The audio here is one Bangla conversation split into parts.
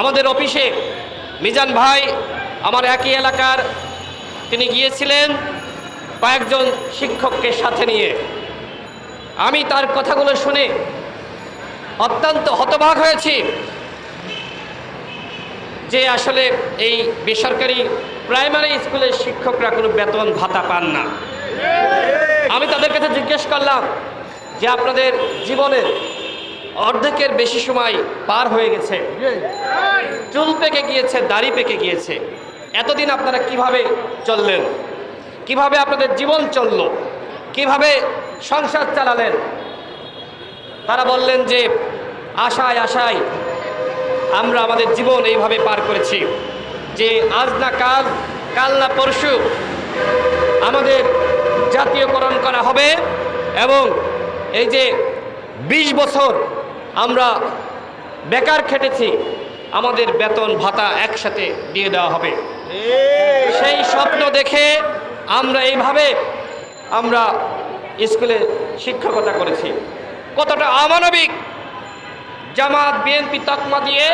আমাদের অফিসে মিজান ভাই আমার একই এলাকার, তিনি গিয়েছিলেন কয়েকজন শিক্ষককে সাথে নিয়ে। আমি তার কথাগুলো শুনে অত্যন্ত হতবাক হয়েছি যে আসলে এই বেসরকারি প্রাইমারি স্কুলের শিক্ষকরা কোনো বেতন ভাতা পান না। আমি তাদের কাছে জিজ্ঞেস করলাম যে আপনাদের জীবনের অর্ধেকের বেশি সময় পার হয়ে গেছে। চুল পেকে গিয়েছে, দাড়ি পেকে গিয়েছে। এতদিন আপনারা কীভাবে চললেন? কীভাবে আপনাদের জীবন চলল? কীভাবে সংসার চালালেন? তারা বললেন যে, আশায় আশায় আমরা আমাদের জীবন এইভাবে পার করেছি যে, আজ না কাল কাল না পরশু আমাদের জাতীয়করণ করা হবে এবং এই যে ২০ বছর আমরা বেকার খেটেছি, আমাদের বেতন ভাতা একসাথে দিয়ে দেওয়া হবে। সেই স্বপ্ন দেখে আমরা এইভাবে আমরা স্কুলে শিক্ষকতা করেছি। কতটা অমানবিক! জামাত, বিএনপি তকমা দিয়ে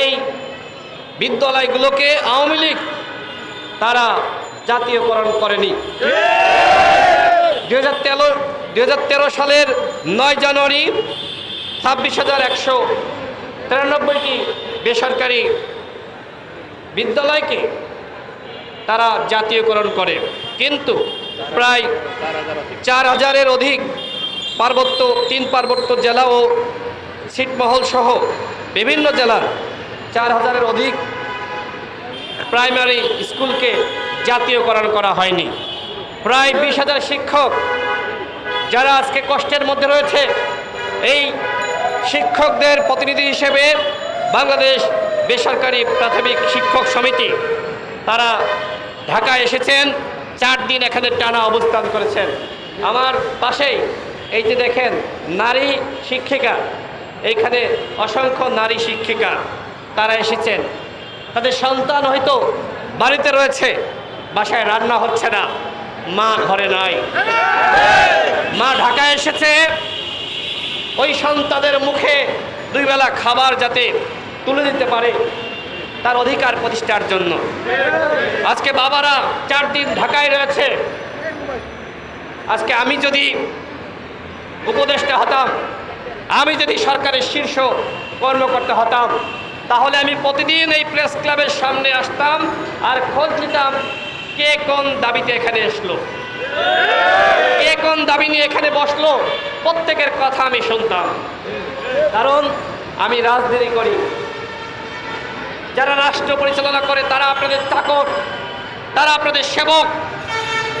এই বিদ্যালয়গুলোকে আওয়ামী লীগ তারা জাতীয়করণ করেনি। দু হাজার সালের নয় জানুয়ারি ছাব্বিশ হাজার একশো তিরানব্বইটি বেসরকারি বিদ্যালয়কে তারা জাতীয়করণ করে। কিন্তু প্রায় চার হাজারের অধিক পার্বত্য, তিন পার্বত্য জেলা ও ছিটমহল সহ বিভিন্ন জেলার চার হাজারের অধিক প্রাইমারি স্কুলকে জাতীয়করণ করা হয়নি। প্রায় বিশ হাজার শিক্ষক যারা আজকে কষ্টের মধ্যে রয়েছে, এই শিক্ষকদের প্রতিনিধি হিসেবে বাংলাদেশ বেসরকারি প্রাথমিক শিক্ষক সমিতি। তারা ঢাকায় এসেছেন, চার দিন এখানে টানা অবস্থান করেছেন। আমার পাশেই এই যে দেখেন, নারী শিক্ষিকা, এইখানে অসংখ্য নারী শিক্ষিকা তারা এসেছেন। তাদের সন্তান হয়তো বাড়িতে রয়েছে, বাসায় রান্না হচ্ছে না, মা ঘরে নাই। মা ঢাকায় এসেছে ওই সন্তানের মুখে দুই বেলা খাবার যাতে তুলে দিতে পারে তার অধিকার প্রতিষ্ঠার জন্য। আজকে বাবারা চার দিন ঢাকায় রয়েছে। আজকে আমি যদি উপদেষ্টা হতাম, আমি যদি সরকারের শীর্ষ কর্মকর্তা হতাম, তাহলে আমি প্রতিদিন এই প্রেস ক্লাবের সামনে আসতাম আর খোঁজ নিতাম কে কোন দাবিতে এখানে এসলো। কে কোন দাবি নিয়ে এখানে বসল? প্রত্যেকের কথা আমি শুনতাম। কারণ আমি রাজনীতি করি। যারা রাষ্ট্র পরিচালনা করে, তারা আপনাদের চাকর তারা আপনাদের সেবক।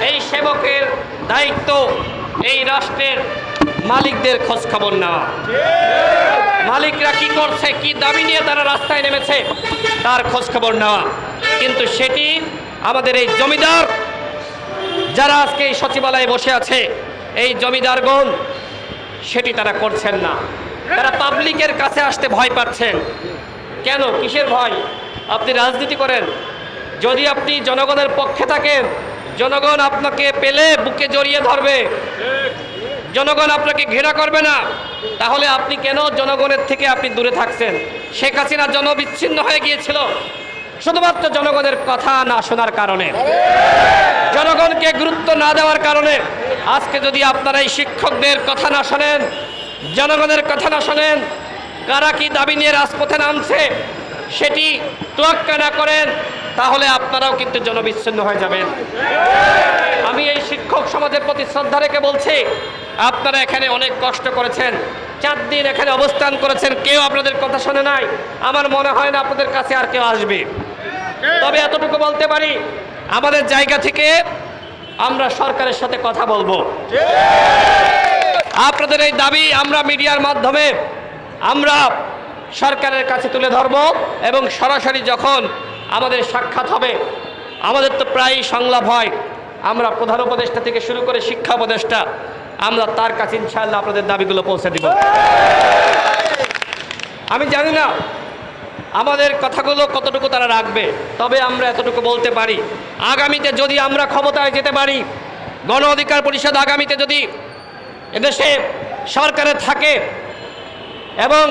এই সেবকের দায়িত্ব এই রাষ্ট্রের মালিকদের খোঁজ খবর নেওয়া। মালিকরা কি করছে, কি দাবি নিয়ে তারা রাস্তায় নেমেছে, তার খোঁজ খবর নেওয়া। কিন্তু সেটি আমাদের এই জমিদার যারা আজকে এই সচিবালয়ে বসে আছে, এই জমিদারগণ সেটি তারা করছেন না। তারা পাবলিকের কাছে আসতে ভয় পাচ্ছেন। কেন? কিসের ভয়? আপনি রাজনীতি করেন। যদি আপনি জনগণের পক্ষে থাকেন, জনগণ আপনাকে পেলে বুকে জড়িয়ে ধরবে। জনগণ আপনাকে ঘেরা করবে না। তাহলে আপনি কেন জনগণের থেকে আপনি দূরে থাকছেন? শেখ হাসিনা জনবিচ্ছিন্ন হয়ে গিয়েছিল। শুধুমাত্র জনগণের কথা না শোনার কারণে। জনগণকে গুরুত্ব না দেওয়ার কারণে আজকে যদি আপনারা এই শিক্ষকদের কথা না শোনেন, জনগণের কথা না শোনেন, কারা কি দাবি নিয়ে রাজপথে নামছে সেটি তোয়াক্কা না করেন, তাহলে আপনারাও কিন্তু জনবিচ্ছিন্ন হয়ে যাবেন। আমি এই শিক্ষক সমাজের প্রতি শ্রদ্ধা রেখে বলছি, আপনারা এখানে অনেক কষ্ট করেছেন, চার দিন এখানে অবস্থান করেছেন, কেউ আপনাদের কথা শোনে নাই, আমার মনে হয় না আপনাদের কাছে আর কেউ আসবে। তবে এতটুকু বলতে পারি, আমাদের জায়গা থেকে আমরা সরকারের সাথে কথা বলব। আপনাদের এই দাবি আমরা মিডিয়ার মাধ্যমে আমরা সরকারের কাছে তুলে ধরব এবং সরাসরি যখন আমাদের সাক্ষাৎ হবে, আমাদের তো প্রায়ই সংলাপ হয়, আমরা প্রধান উপদেষ্টা থেকে শুরু করে শিক্ষা উপদেষ্টা, আমরা তার কাছে ইনশাআল্লাহ আপনাদের দাবিগুলো পৌঁছে দিব। আমি জানি না আমাদের কথাগুলো কতটুকু তারা রাখবে? তবে আমরা এতটুকু বলতে পারি। আগামীতে যদি আমরা ক্ষমতায় যেতে পারি, গণ অধিকার পরিষদ আগামীতে যদি এদেশে সরকারে থাকে এবং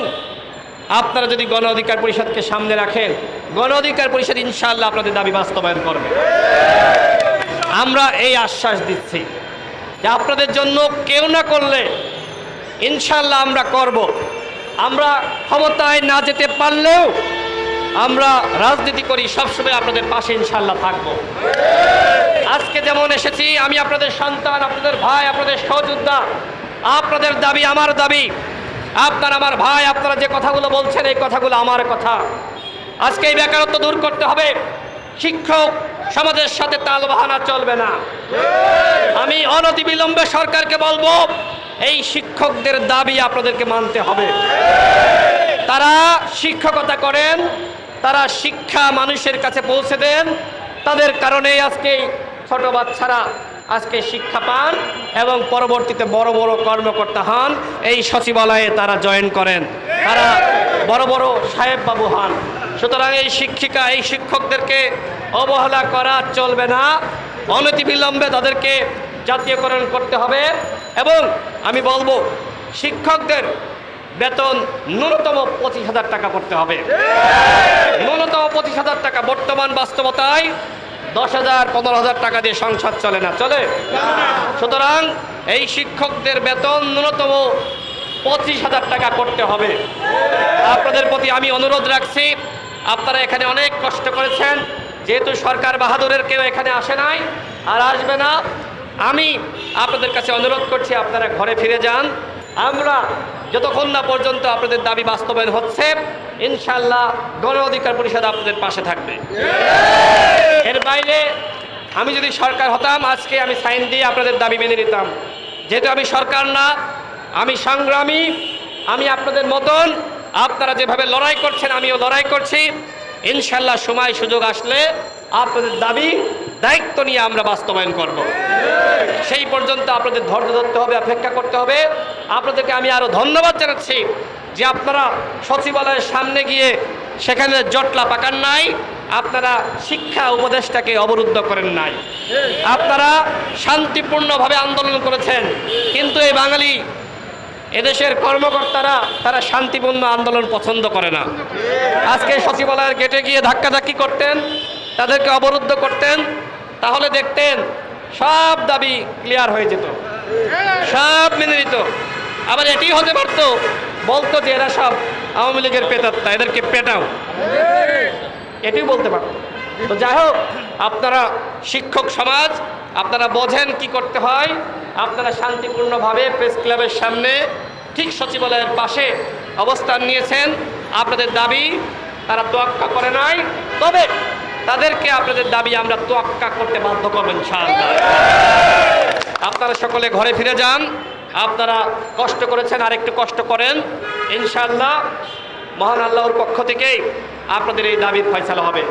আপনারা যদি গণ অধিকার পরিষদকে সামনে রাখেন, গণ অধিকার পরিষদ ইনশাআল্লাহ আপনাদের দাবি বাস্তবায়ন করবে। আমরা এই আশ্বাস দিচ্ছি যে আপনাদের জন্য কেউ না করলে ইনশাল্লাহ আমরা করব। আমরা ক্ষমতায় না যেতে পারলেও আমরা রাজনীতি করি, সবসময় আপনাদের পাশে ইনশাল্লাহ থাকব। আজকে যেমন এসেছি, আমি আপনাদের সন্তান, আপনাদের ভাই, আপনাদের সহযোদ্ধা, আপনাদের দাবি আমার দাবি। আপনার আমার ভাই, আপনারা যে কথাগুলো বলছেন, এই কথাগুলো আমার কথা। আজকে এই বেকারত্ব দূর করতে হবে। শিক্ষক সমাজের সাথে তাল বাহানা চলবে না। আমি অনতিবিলম্বে সরকারকে বলব, এই শিক্ষকদের দাবি আপনাদেরকে মানতে হবে। তারা শিক্ষকতা করেন তারা শিক্ষা মানুষের কাছে পৌঁছে দেন। তাদের কারণেই আজকে ছোট বাচ্চারা আজকে শিক্ষা পান এবং পরবর্তীতে বড় বড় কর্মকর্তা হন। এই সচিবালয়ে তারা জয়েন করেন। তারা বড় বড় সাহেব বাবু হন। সুতরাং এই শিক্ষিকা, এই শিক্ষকদেরকে অবহেলা করা চলবে না। অনতিবিলম্বে তাদেরকে জাতীয়করণ করতে হবে। এবং আমি বলব, শিক্ষকদের বেতন ন্যূনতম পঁচিশ হাজার টাকা করতে হবে। ন্যূনতম পঁচিশ হাজার টাকা বর্তমান বাস্তবতায় দশ হাজার, পনেরো হাজার টাকা দিয়ে সংসার চলে না। চলে? সুতরাং এই শিক্ষকদের বেতন ন্যূনতম পঁচিশ হাজার টাকা করতে হবে। আপনাদের প্রতি আমি অনুরোধ রাখছি, আপনারা এখানে অনেক কষ্ট করেছেন, যেহেতু সরকার বাহাদুরের কেউ এখানে আসে নাই আর আসবে না। আমি আপনাদের কাছে অনুরোধ করছি, আপনারা ঘরে ফিরে যান। আমরা যতক্ষণ না পর্যন্ত আপনাদের দাবি বাস্তবায়ন হচ্ছে ইনশাল্লাহ গণ অধিকার পরিষদ আপনাদের পাশে থাকবে। এর বাইরে আমি যদি সরকার হতাম আজকে আমি সাইন দিয়ে আপনাদের দাবি মেনে নিতাম। যেহেতু আমি সরকার না আমি সংগ্রামী আমি আপনাদের মতন আপনারা যেভাবে লড়াই করছেন আমিও লড়াই করছি। ইনশাল্লাহ সময় সুযোগ আসলে আপনাদের দাবি দায়িত্ব নিয়ে আমরা বাস্তবায়ন করব। সেই পর্যন্ত আপনাদের ধৈর্য ধরতে হবে, অপেক্ষা করতে হবে। আপনাদেরকে আমি আরও ধন্যবাদ জানাচ্ছি যে আপনারা সচিবালয়ের সামনে গিয়ে সেখানে জটলা পাকান নাই, আপনারা শিক্ষা উপদেশটাকে অবরুদ্ধ করেন নাই। আপনারা শান্তিপূর্ণভাবে আন্দোলন করেছেন, কিন্তু এই বাঙালি এদেশের কর্মকর্তারা তারা শান্তিপূর্ণ আন্দোলন পছন্দ করে না। আজকে সচিবালয়ের গেটে গিয়ে ধাক্কাধাক্কি করতেন, তাদেরকে অবরুদ্ধ করতেন, তাহলে দেখতেন সব দাবি ক্লিয়ার হয়ে যেত। সব মেনে নিত। আবার এটি হতে পারতো। বলতো যে এরা সব আওয়ামী লীগের পেতাত্তা এদেরকে পেটাও। এটি বলতে পারতো। তো যাই হোক, আপনারা শিক্ষক সমাজ, আপনারা বোঝেন কি করতে হয়। আপনারা শান্তিপূর্ণভাবে প্রেস ক্লাবের সামনে ঠিক সচিবালয়ের পাশে অবস্থান নিয়েছেন। আপনাদের দাবি, তারা তোয়াক্কা করে নাই। তবে তাদেরকে আপনাদের দাবি, আমরা তোয়াক্কা করতে বাধ্য ইনশাআল্লাহ। আপনারা সকলে ঘরে ফিরে যান। আপনারা কষ্ট করেছেন আর একটু কষ্ট করেন। ইনশাল্লাহ মহান আল্লাহর পক্ষ থেকেই আপনাদের এই দাবির ফয়সালা হবে।